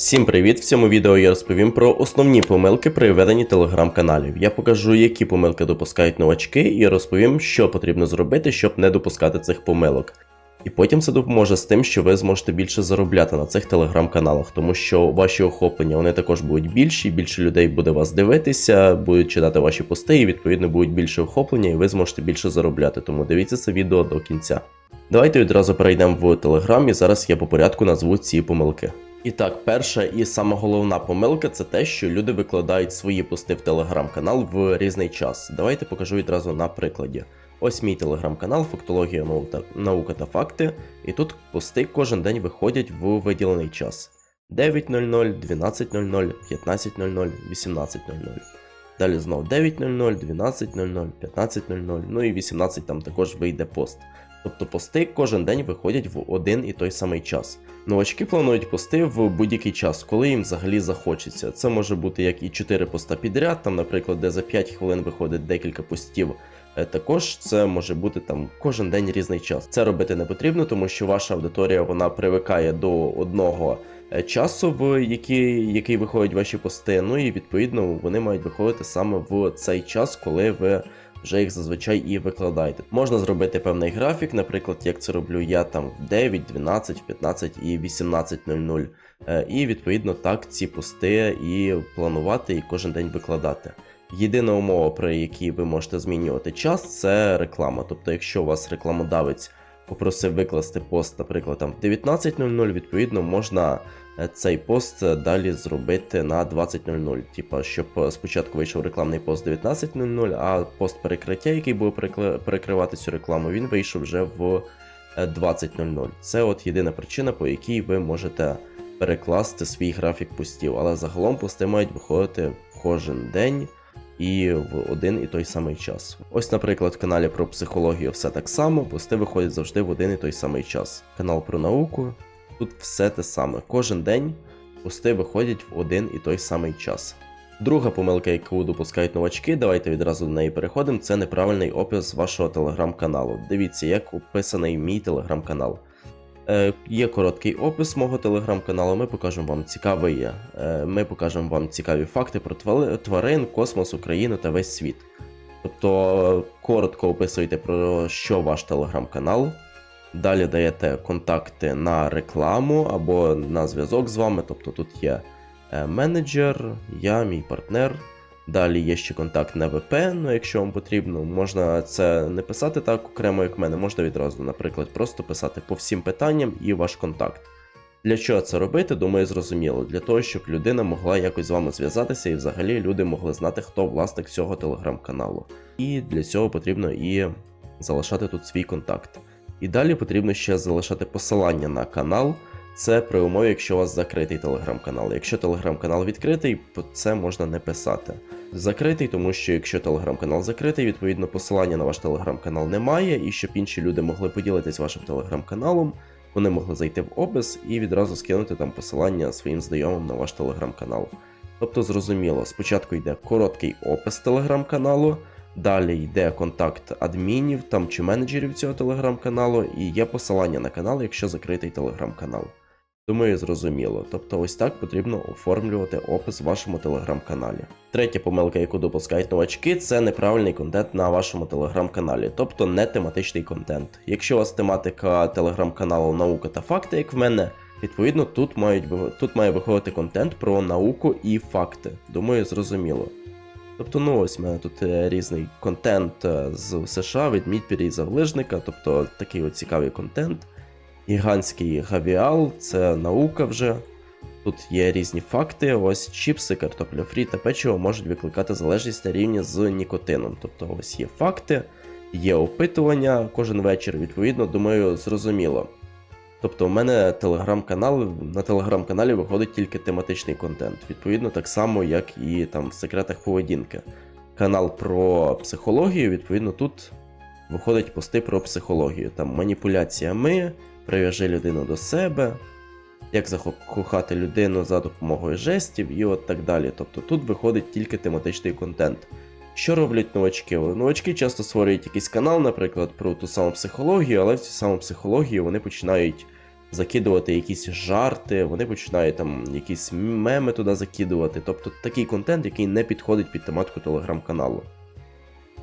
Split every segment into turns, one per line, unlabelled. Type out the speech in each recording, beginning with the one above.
Всім привіт! В цьому відео я розповім про основні помилки при веденні телеграм-каналів. Я покажу, які помилки допускають новачки, і розповім, що потрібно зробити, щоб не допускати цих помилок. І потім це допоможе з тим, що ви зможете більше заробляти на цих телеграм-каналах, тому що ваші охоплення вони також будуть більші, більше людей буде вас дивитися, будуть читати ваші пости, і відповідно будуть більше охоплення, і ви зможете більше заробляти. Тому дивіться це відео до кінця. Давайте відразу перейдемо в Телеграм, і зараз я по порядку назву ці помилки. І так, перша і сама головна помилка це те, що люди викладають свої пости в телеграм-канал в різний час. Давайте покажу відразу на прикладі. Ось мій телеграм-канал, фактологія наука, та факти. І тут пости кожен день виходять в виділений час: 9.00, 12.00, 15.00, 18.00. Далі знов 9.00, 12.00, 15.00, ну і 18 там також вийде пост. Тобто пости кожен день виходять в один і той самий час. Новачки планують пости в будь-який час, коли їм взагалі захочеться. Це може бути як і 4 поста підряд, там, наприклад, де за 5 хвилин виходить декілька постів. Е, Також це може бути там кожен день різний час. Це робити не потрібно, тому що ваша аудиторія вона привикає до одного е, часу, в який, який виходять ваші пости. Ну і відповідно вони мають виходити саме в цей час, коли ви вже їх зазвичай і викладаєте. Можна зробити певний графік, наприклад, як це роблю я там в 9, 12, 15 і 18.00. Е, І відповідно так ці пости і планувати, і кожен день викладати. Єдина умова, при якій ви можете змінювати час, це реклама. Тобто, якщо у вас рекламодавець попросив викласти пост, наприклад, там в 19.00, відповідно, можна цей пост е, далі зробити на 20.00. Типа, щоб е, спочатку вийшов рекламний пост 19.00, а пост перекриття, який буде перекривати цю рекламу, він вийшов вже в е, 20.00. Це от єдина причина, по якій ви можете перекласти свій графік постів. Але загалом пости мають виходити кожен день і в один і той самий час. Ось, наприклад, в каналі про психологію все так само, пости виходять завжди в один і той самий час. Канал про науку, тут все те саме. Кожен день пости виходять в один і той самий час. Друга помилка, яку допускають новачки, давайте відразу до неї переходимо. Це неправильний опис вашого телеграм-каналу. Дивіться, як описаний мій телеграм-канал. Е, є короткий опис мого телеграм-каналу. Ми покажемо вам цікавий, е, ми покажемо вам цікаві факти про тварин, космос, Україну та весь світ. Тобто коротко описуєте про що ваш телеграм-канал. Далі даєте контакти на рекламу або на зв'язок з вами. Тобто тут є е, менеджер, я, мій партнер. Далі є ще контакт на ВП, ну якщо вам потрібно, можна це не писати так окремо, як в мене, можна відразу, наприклад, просто писати по всім питанням і ваш контакт. Для чого це робити, думаю, зрозуміло. Для того, щоб людина могла якось з вами зв'язатися і взагалі люди могли знати, хто власник цього телеграм-каналу. І для цього потрібно і залишати тут свій контакт. І далі потрібно ще залишати посилання на канал. Це при умові, якщо у вас закритий телеграм-канал. Якщо телеграм-канал відкритий, це можна не писати. Закритий, тому що якщо телеграм-канал закритий, відповідно посилання на ваш телеграм-канал немає, і щоб інші люди могли поділитись вашим телеграм-каналом, вони могли зайти в опис і відразу скинути там посилання своїм знайомим на ваш телеграм-канал. Тобто, зрозуміло, спочатку йде короткий опис телеграм-каналу, далі йде контакт адмінів там чи менеджерів цього телеграм-каналу, і є посилання на канал, якщо закритий телеграм-канал. Думаю, зрозуміло. Тобто, ось так потрібно оформлювати опис в вашому телеграм-каналі. Третя помилка, яку допускають новачки, це неправильний контент на вашому телеграм-каналі, тобто не тематичний контент. Якщо у вас тематика телеграм-каналу наука та факти, як в мене, відповідно тут мають тут має виходити контент про науку і факти. Думаю, зрозуміло. Тобто, ну ось в мене тут е, різний контент е, з США від Мідпірі і Завлижника, тобто такий от цікавий контент. Гігантський гавіал, це наука вже. Тут є різні факти. Ось чіпси, картопля фрі та печиво можуть викликати залежність на рівні з нікотином. Тобто ось є факти, є опитування кожен вечір, відповідно, думаю, зрозуміло. Тобто, у мене телеграм-канал, на телеграм-каналі виходить тільки тематичний контент. Відповідно, так само, як і там в секретах поведінки. Канал про психологію, відповідно, тут виходять пости про психологію. Там маніпуляціями, прив'яжи людину до себе, як закохати людину за допомогою жестів і от так далі. Тобто тут виходить тільки тематичний контент. Що роблять новачки? Новачки часто створюють якийсь канал, наприклад, про ту саму психологію, але в цю саму психологію вони починають закидувати якісь жарти, вони починають там якісь меми туди закидувати. Тобто такий контент, який не підходить під тематику телеграм-каналу.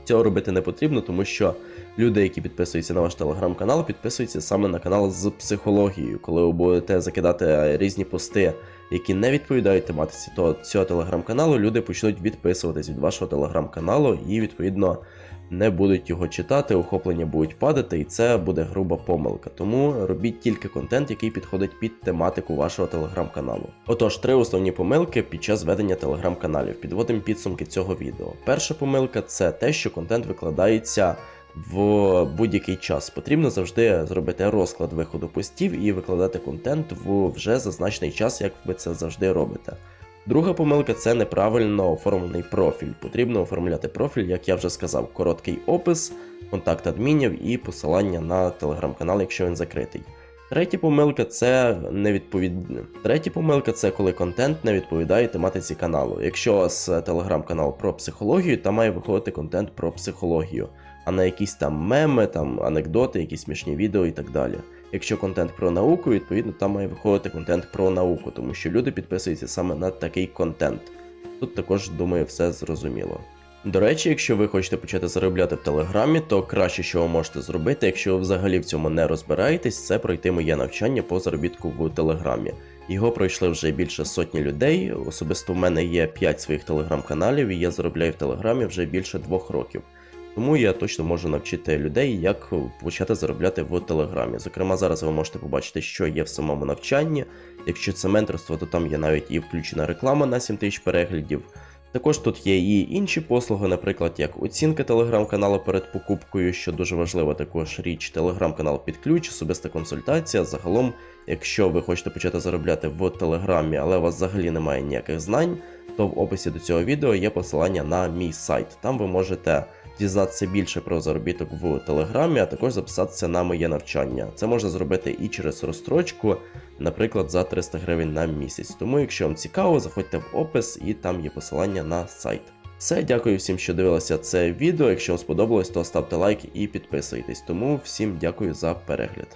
Цього робити не потрібно, тому що люди, які підписуються на ваш телеграм-канал, підписуються саме на канал з психологією. Коли ви будете закидати різні пости, які не відповідають тематиці, то цього телеграм-каналу люди почнуть відписуватись від вашого телеграм-каналу і, відповідно, не будуть його читати, охоплення будуть падати, і це буде груба помилка. Тому робіть тільки контент, який підходить під тематику вашого телеграм-каналу. Отож, три основні помилки під час ведення телеграм-каналів. Підводимо підсумки цього відео. Перша помилка це те, що контент викладається в будь-який час. Потрібно завжди зробити розклад виходу постів і викладати контент в вже зазначений час, як ви це завжди робите. Друга помилка це неправильно оформлений профіль. Потрібно оформляти профіль, як я вже сказав, короткий опис, контакт адмінів і посилання на телеграм-канал, якщо він закритий. Третя помилка це невідповід... Третя помилка це коли контент не відповідає тематиці каналу. Якщо у вас телеграм-канал про психологію, там має виходити контент про психологію, а не якісь там меми, там анекдоти, якісь смішні відео і так далі. Якщо контент про науку, відповідно там має виходити контент про науку, тому що люди підписуються саме на такий контент. Тут також, думаю, все зрозуміло. До речі, якщо ви хочете почати заробляти в Телеграмі, то краще, що ви можете зробити, якщо ви взагалі в цьому не розбираєтесь, це пройти моє навчання по заробітку в Телеграмі. Його пройшли вже більше сотні людей. Особисто в мене є 5 своїх телеграм-каналів, і я заробляю в Телеграмі вже більше двох років. Тому я точно можу навчити людей, як почати заробляти в Телеграмі. Зокрема, зараз ви можете побачити, що є в самому навчанні. Якщо це менторство, то там є навіть і включена реклама на 7 тисяч переглядів. Також тут є і інші послуги, наприклад, як оцінка телеграм-каналу перед покупкою, що дуже важлива також річ, телеграм-канал під ключ, особиста консультація. Загалом, якщо ви хочете почати заробляти в телеграмі, але у вас взагалі немає ніяких знань, то в описі до цього відео є посилання на мій сайт. Там ви можете дізнатися більше про заробіток в телеграмі, а також записатися на моє навчання. Це можна зробити і через розстрочку, наприклад, за 300 гривень на місяць. Тому, якщо вам цікаво, заходьте в опис і там є посилання на сайт. Все, дякую всім, що дивилися це відео. Якщо вам сподобалось, то ставте лайк і підписуйтесь. Тому всім дякую за перегляд.